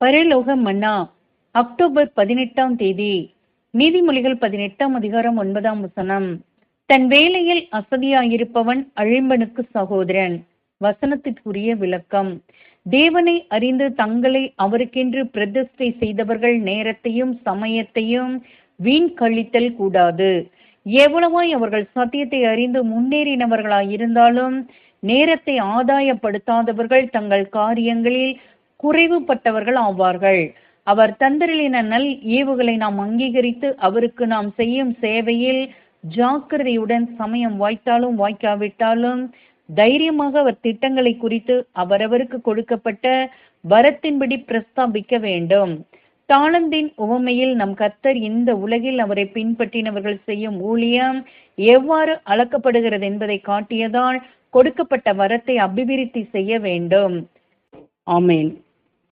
பரலோக மன்னா அக்டோபர் பதினெட்டாம் தேதி நீதிமொழிகள் பதினெட்டாம் அதிகாரம் ஒன்பதாம் வசனம். தன் வேலையில் அசதியாயிருப்பவன் அழிம்பனுக்கு சகோதரன். வசனத்திற்குரிய விளக்கம். தேவனை அறிந்து தங்களை அவருக்கென்று பிரதிஷ்டை செய்தவர்கள் நேரத்தையும் சமயத்தையும் வீண் கழித்தல் கூடாது. எவ்வளவாய் அவர்கள் சத்தியத்தை அறிந்து முன்னேறினவர்களாயிருந்தாலும் நேரத்தை ஆதாயப்படுத்தாதவர்கள் தங்கள் காரியங்களில் குறைவுபட்டவர்கள் ஆவார்கள். அவர் தந்தரிலின நல் ஏவுகளை நாம் அங்கீகரித்து அவருக்கு நாம் செய்யும் சேவையில் ஜாக்கிரதையுடன் சமயம் வாய்த்தாலும் வாய்க்காவிட்டாலும் தைரியமாக அவர் திட்டங்களை குறித்து அவரவருக்கு கொடுக்கப்பட்ட வரத்தின்படி பிரஸ்தாபிக்க வேண்டும். தாளந்தின் உவமையில் நம் கத்தர் இந்த உலகில் அவரை பின்பற்றினவர்கள் செய்யும் ஊழியம் எவ்வாறு அளக்கப்படுகிறது என்பதை காட்டியதால் கொடுக்கப்பட்ட வரத்தை அபிவிருத்தி செய்ய வேண்டும். ஆமேன்.